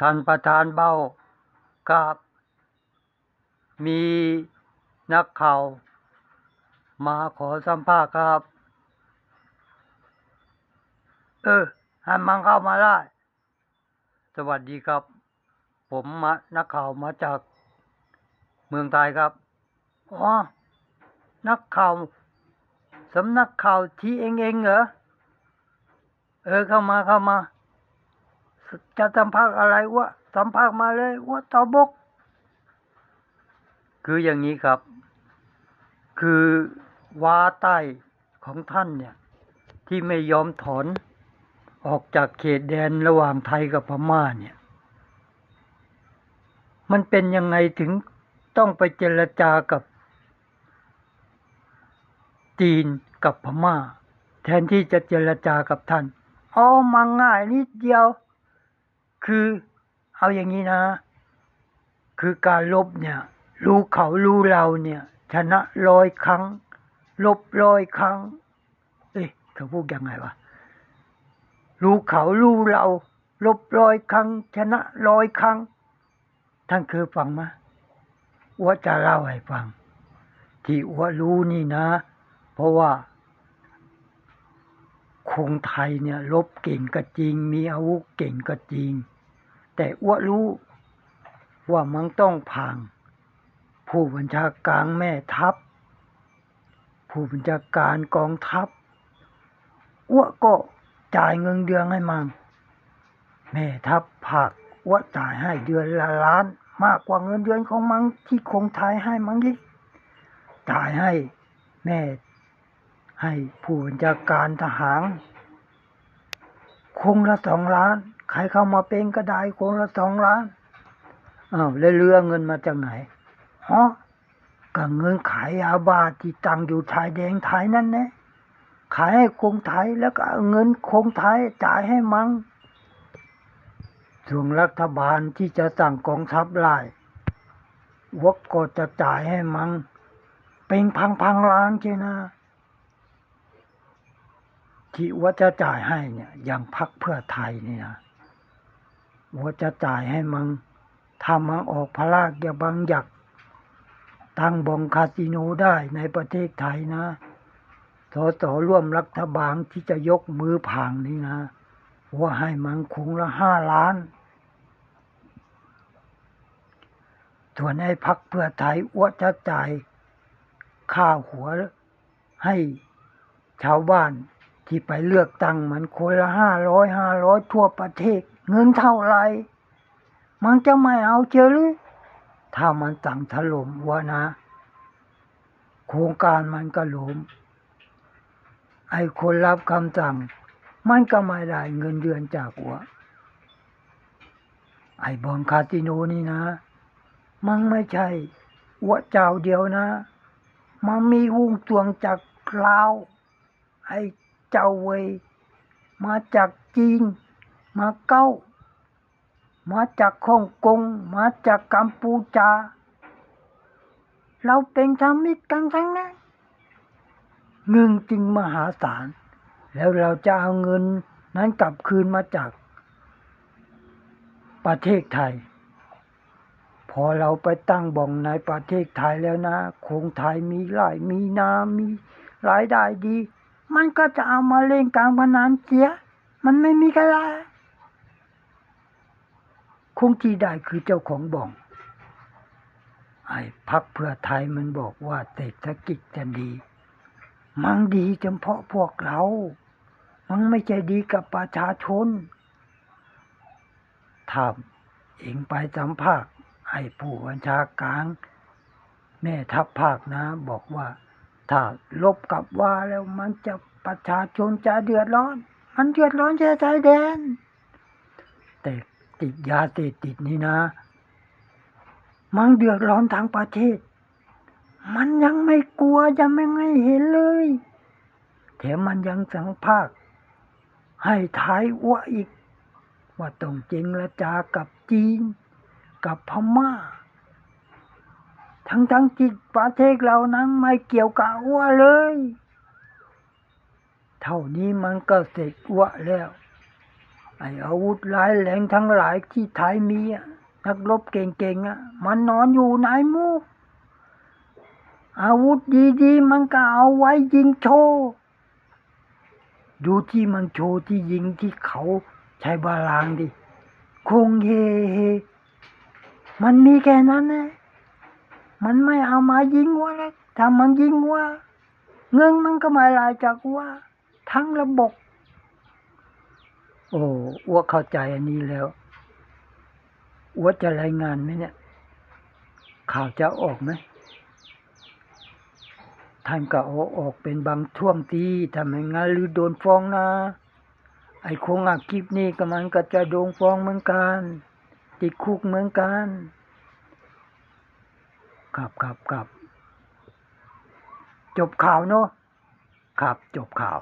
ท่านประธานเบ้ากับ มีนักข่าว มาขอสัมภาษณ์ครับ เออให้มันเข้ามาได้ สวัสดีครับ ผมมานักข่าวมาจากเมืองไทยครับ อ๋อ นักข่าวสำนักข่าวที่เองเองเหรอ เออเข้ามาเข้ามา จะสัมภาษณ์อะไรวะสัมภาษณ์มาเลยวะตอบก คืออย่างนี้ครับ คือวาใต้ของท่านเนี่ย ที่ไม่ยอมถอนออกจากเขตแดนระหว่างไทยกับพม่าเนี่ย มันเป็นยังไงถึงต้องไปเจรจากับจีนกับพม่า แทนที่จะเจรจากับท่านอ๋อมาง่ายนิดเดียว คือเอาอย่างนี้นะ คือการลบเนี่ย รู้เขารู้เราเนี่ย ชนะร้อยครั้ง ลบร้อยครั้ง เอ๊ะเขาพูดยังไงวะรู้เขารู้เรา ลบร้อยครั้ง ชนะร้อยครั้ง ท่านเคยฟังไหมอัวจะเล่าให้ฟัง ที่อัวรู้นี่นะ เพราะว่า คงไทยเนี่ยลบเก่งก็จริง มีอาวุธเก่งก็จริง แต่อ้วรู้ว่ามันต้องพัง ผู้บัญชาการแม่ทัพ ผู้บัญชาการกองทัพอ้วก็จ่ายเงินเดือนให้มันแม่ทัพภาคอ้วจ่ายให้เดือนละล้าน มากกว่าเงินเดือนของมันที่คงไทยให้มันอีกจ่ายให้แม่ ให้ผู้บัญชาการทหารคงละสองล้าน ใครเข้ามาเป็นก็ได้คงละสองล้านอ้าวแล้วเรือเงินมาจากไหนฮะก็เงินขายยาบ้าที่ตั้งอยู่ชายแดนไทยนั่นนะขายให้คงไทยแล้วก็เอาเงินคงไทยจ่ายให้มังส่วนรัฐบาลที่จะสั่งกองทัพไล่วกก็จะจ่ายให้มังเป็นพังพังๆล้านใช่นะ ที่ว่าจะจ่ายให้เนี่ยอย่างพักเพื่อไทยนี่นะว่าจะจ่ายให้มังถ้ามังออกพระราชยบังอยากตั้งบองคาสิโนได้ในประเทศไทยนะสสร่วมรัฐบาลที่จะยกมือผ่างนี่นะว่าให้มังคงละห้าล้านส่วนให้พักเพื่อไทยอ้วจะจ่ายค่าหัวให้ชาวบ้าน ที่ไปเลือกตั้งมันคนละห้าร้อยห้าร้อยทั่วประเทศ เงินเท่าไรมันจะไม่เอาเจอหรือถ้ามันสั่งถล่มวัวนะ โครงการมันก็ล้มไอ้คนรับคำสั่ง มันก็ไม่ได้เงินเดือนจากหัว ไอ้บอนคาติโนนี่นะ มันไม่ใช่หัวเจ้าเดียวนะ มันมีวงตวงจากลาว ไอ้ เจ้าเวยมาจากจีน มาเก้า มาจากฮ่องกง มาจากกัมพูชา เราเป็นธรรมิตรกันทั้งนั้นเงินจริงมหาศาล แล้วเราจะเอาเงินนั้นกลับคืนมาจาก ประเทศไทย พอเราไปตั้งบ่องในประเทศไทยแล้วนะคงไทยมีไร่มีนามีรายได้ดี มันก็จะเอามาเล่นการพนันเสีย มันไม่มีกระไรคงที่ได้คือเจ้าของบ่อง ไอ้พักเพื่อไทยมันบอกว่าเศรษฐกิจจะดี มันดีเฉพาะพวกเรา มันไม่ใช่ดีกับประชาชนถ้าเองไปสัมภาษณ์ไอ้ผู้บัญชาการแม่ทัพภาคนะ บอกว่า ถ้าลบกับว่าแล้วมันจะประชาชนจะเดือดร้อน มันเดือดร้อนแค่ชายแดน แต่ติดยาเสพติดนี่นะ มันเดือดร้อนทั้งประเทศ มันยังไม่กลัวยังไม่ไงเห็นเลยแถมมันยังสังภาค ให้ท้ายอ้วอีก ว่าต้องเจงระจากับจีน กับพม่า ทั้งทั้งจิตประเทศเรานั้นไม่เกี่ยวกับอ้วเลย เท่านี้มันก็เสร็จอ้วแล้ว ไอ้อาวุธร้ายแรงทั้งหลายที่ไทยมีอะนักรบเก่งๆอะ มันนอนอยู่ไหนมูอาวุธดีๆ มันก็เอาไว้ยิงโชว์ดูที่มันโชว์ที่ยิงที่เขาใช้บาลางดิ คงเฮเฮมันมีแค่นั้นนะ มันไม่เอามายิงวัวแล้วถ้ามันยิงวัวเงินมันก็ม่ลายจากวัวทั้งระบบ โอ้อ้วเข้าใจอันนี้แล้วอ้วจะรายงานไหมเนี่ย ข่าวจะออกไหมท่านก็เอาออกเป็นบางช่วงทีทำให้งานหรือโดนฟ้องนะ ไอ้คงอักคลิปนี้ก็มันก็จะโดนฟ้องเหมือนกัน ติดคุกเหมือนกัน ครับครับครับจบข่าวเนอะครับจบข่าว